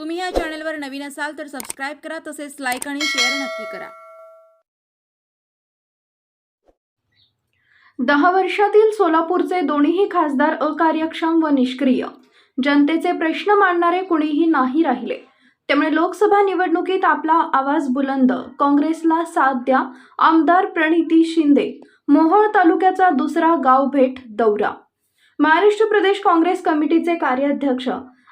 तुम्ही या चॅनलवर नवीन असाल तर सबस्क्राईब करा तसेच लाईक आणि शेअर नक्की करा. दहा वर्षातील सोलापूरचे दोन्ही खासदार अकार्यक्षम व निष्क्रिय. जनतेचे प्रश्न मांडणारे कुणीही नाही राहिले. त्यामुळे लोकसभा निवडणुकीत आपला आवाज बुलंद. काँग्रेसला साथ द्या. आमदार प्रणिती शिंदे. मोहोळ तालुक्याचा दुसरा गाव भेट दौरा. महाराष्ट्र प्रदेश काँग्रेस कमिटीचे कार्याध्यक्ष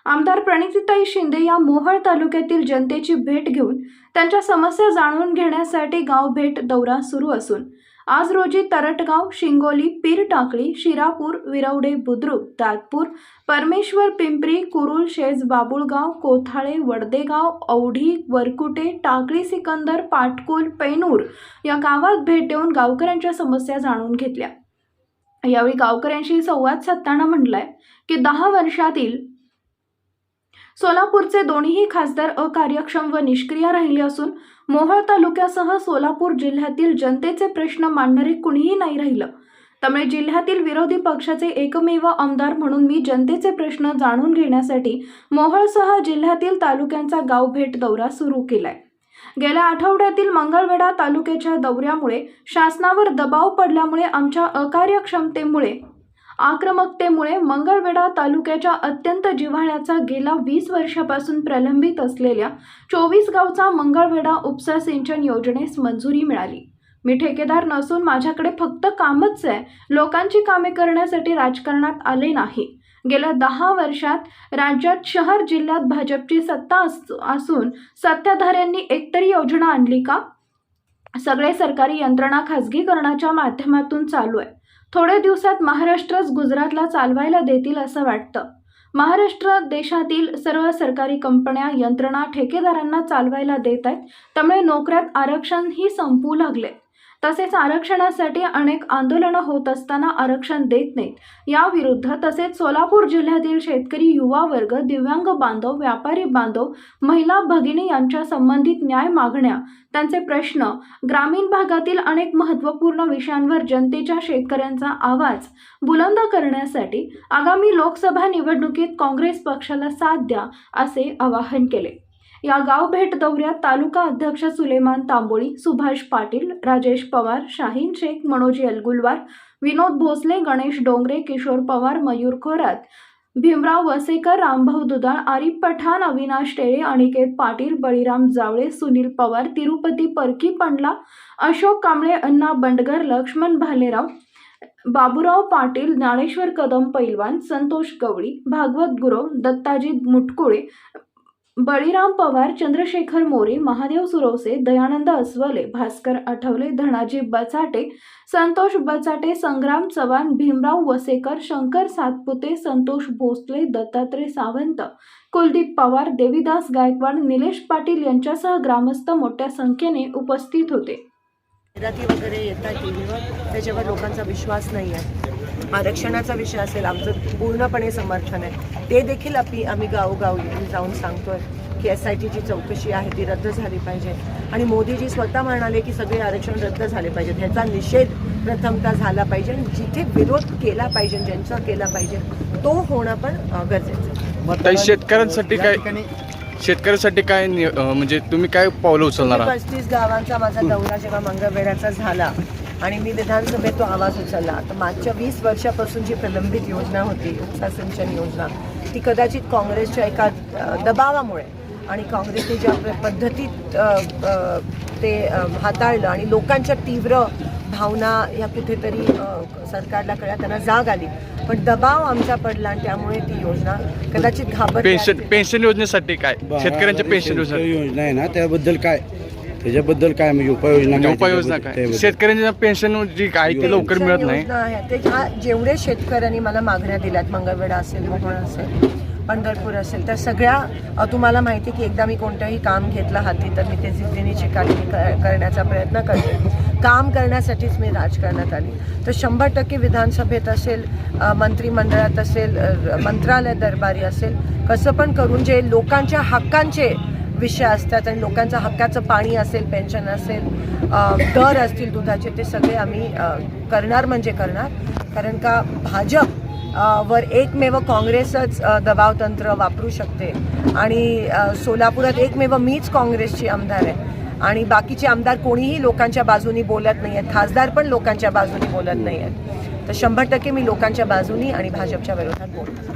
आमदार प्रणितीताई शिंदे या मोहळ तालुक्यातील जनतेची भेट घेऊन त्यांच्या समस्या जाणून घेण्यासाठी गाव भेट दौरा सुरू असून आज रोजी तरटगाव शिंगोली पीर टाकळी शिरापूर विरवडे बुद्रुक दातपूर परमेश्वर पिंपरी कुरुल शेज बाबुळगाव कोथाळे वडदेगाव औढी वरकुटे टाकळी सिकंदर पाटकुल पैनूर या गावात भेट देऊन गावकऱ्यांच्या समस्या जाणून घेतल्या. यावेळी गावकऱ्यांशी संवाद साधताना म्हटलंय की दहा वर्षातील सोलापूरचे दोन्ही खासदार अकार्यक्षम व निष्क्रिय राहिले असून मोहोळ तालुक्यासह सोलापूर जिल्ह्यातील जनतेचे प्रश्न मांडणारे कुणीही नाही राहिलं. त्यामुळे जिल्ह्यातील विरोधी पक्षाचे एकमेव आमदार म्हणून मी जनतेचे प्रश्न जाणून घेण्यासाठी मोहोळसह जिल्ह्यातील तालुक्यांचा गाव भेट दौरा सुरू केलाय. गेल्या आठवड्यातील मंगळवेढा तालुक्याच्या दौऱ्यामुळे शासनावर दबाव पडल्यामुळे आमच्या अकार्यक्षमतेमुळे आक्रमकतेमुळे मंगळवेढा तालुक्याच्या अत्यंत जिव्हाळ्याचा गेल्या वीस वर्षापासून प्रलंबित असलेल्या चोवीस गावचा मंगळवेढा उपसा सिंचन योजनेस मंजुरी मिळाली. मी ठेकेदार नसून माझ्याकडे फक्त कामच आहे. लोकांची कामे करण्यासाठी राजकारणात आले नाही. गेल्या दहा वर्षात राज्यात शहर जिल्ह्यात भाजपची सत्ता असून सत्ताधाऱ्यांनी एकतरी योजना आणली का? सगळे सरकारी यंत्रणा खाजगीकरणाच्या माध्यमातून चालू आहे. थोड्या दिवसात महाराष्ट्रच गुजरातला चालवायला देतील असं वाटतं. महाराष्ट्र देशातील सर्व सरकारी कंपन्या यंत्रणा ठेकेदारांना चालवायला देत आहेत त्यामुळे नोकऱ्यात आरक्षणही संपू लागले. तसेच आरक्षणासाठी अनेक आंदोलनं होत असताना आरक्षण देत नाहीत. याविरुद्ध तसेच सोलापूर जिल्ह्यातील शेतकरी युवा वर्ग दिव्यांग बांधव व्यापारी बांधव महिला भगिनी यांच्या संबंधित न्याय मागण्या त्यांचे प्रश्न ग्रामीण भागातील अनेक महत्त्वपूर्ण विषयांवर जनतेच्या शेतकऱ्यांचा आवाज बुलंद करण्यासाठी आगामी लोकसभा निवडणुकीत काँग्रेस पक्षाला साथ द्या असे आवाहन केले. या गाव भेट दौऱ्यात तालुका अध्यक्ष सुलेमान तांबोळी सुभाष पाटील राजेश पवार शाहीन शेख मनोज यलगुलवार विनोद भोसले गणेश डोंगरे किशोर पवार मयूर खोरात भीमराव वसेकर रामभाऊ दुधाळ आरिफ पठाण अविनाश टेळे अनिकेत पाटील बळीराम जावळे सुनील पवार तिरुपती परकी पंडला अशोक कांबळे अण्णा बंडगर लक्ष्मण भालेराव बाबूराव पाटील ज्ञानेश्वर कदम पैलवान संतोष गवळी भागवत गुरव दत्ताजी मुटकुळे बळीराम पवार चंद्रशेखर मोरे महादेव सुरवसे दयानंद अस्वले भास्कर आठवले धनाजी बचाटे संतोष बचाटे संग्राम चव्हाण भीमराव वसेकर शंकर सातपुते संतोष भोसले दत्तात्रय सावंत कुलदीप पवार देवीदास गायकवाड निलेश पाटील यांच्यासह ग्रामस्थ मोठ्या संख्येने उपस्थित होते. जाहिराती वगैरे येतात टी व्हीवर त्याच्यावर लोकांचा विश्वास नाही आहे. आरक्षणाचा विषय असेल आमचं पूर्णपणे समर्थन आहे. ते देखील आपली आम्ही गावोगावी जाऊन सांगतोय की एस आय टीची चौकशी आहे ती रद्द झाली पाहिजे. आणि मोदीजी स्वतः म्हणाले की सगळे आरक्षण रद्द झाले पाहिजेत. ह्याचा निषेध प्रथमतः झाला पाहिजे आणि जिथे विरोध केला पाहिजे ज्यांचा केला पाहिजे तो होणं पण गरजेचं आहे. शेतकऱ्यांसाठी काय? शेतकऱ्यांसाठी काय नि- अं, म्हणजे तुम्ही काय पावलं उचलणार आहात? पस्तीस गावांचा माझा दौरा जेव्हा मंगळवेढ्याचा झाला आणि मी विधानसभेत तो आवाज उचलला तर मागच्या वीस वर्षापासून जी प्रलंबित योजना होती उपसा सिंचन योजना ती कदाचित काँग्रेसच्या एका अ, दबावामुळे आणि काँग्रेसने ज्या प- पद्धतीत अ, अ, ते अ, हाताळलं आणि लोकांच्या तीव्र भावना ह्या कुठेतरी सरकारला कळल्या त्यांना जाग आली. पण दबाव आमचा पडला आणि त्यामुळे ती योजना कदाचित घाबरली पेन्शन. पेन्शन योजनेसाठी काय? शेतकऱ्यांच्या पेन्शन योजना आहे ना त्याबद्दल काय? त्याच्याबद्दल काय म्हणजे उपाययोजना म्हणजे काय उपाययोजना काय? शेतकऱ्यांच्या पेन्शन जी काय ती लवकर मिळत नाही. ते जेवढे शेतकऱ्यांनी मला मागण्या दिल्यात मंगळवेढा असेल मोहोळ असेल पंढरपूर असेल तर सगळ्या तुम्हाला माहिती आहे की एकदा मी कोणतंही काम घेतलं हाती तर मी ते जिद्दीने चिकाटी क- करण्याचा प्रयत्न करते. काम करण्यासाठीच मी राजकारणात आली. तर शंभर टक्के विधानसभेत असेल मंत्रिमंडळात असेल मंत्रालय दरबारी असेल कसं पण करून जे लोकांच्या हक्कांचे विषय असतात आणि लोकांचं हक्काचं पाणी असेल पेन्शन असेल दर असतील दुधाचे ते सगळे आम्ही करणार म्हणजे करणार. कारण का भाजप वर एकमेव काँग्रेसच दबाव दबावतंत्र वापरू शकते. आणि सोलापुरात एकमेव मीच काँग्रेसची आमदार आहे आणि बाकीचे आमदार कोणीही लोकांच्या बाजूनी बोलत नाही आहेत खासदार पण लोकांच्या बाजूनी बोलत नाही आहेत तर शंभर टक्के मी लोकांच्या बाजूनी आणि भाजपच्या विरोधात बोलतो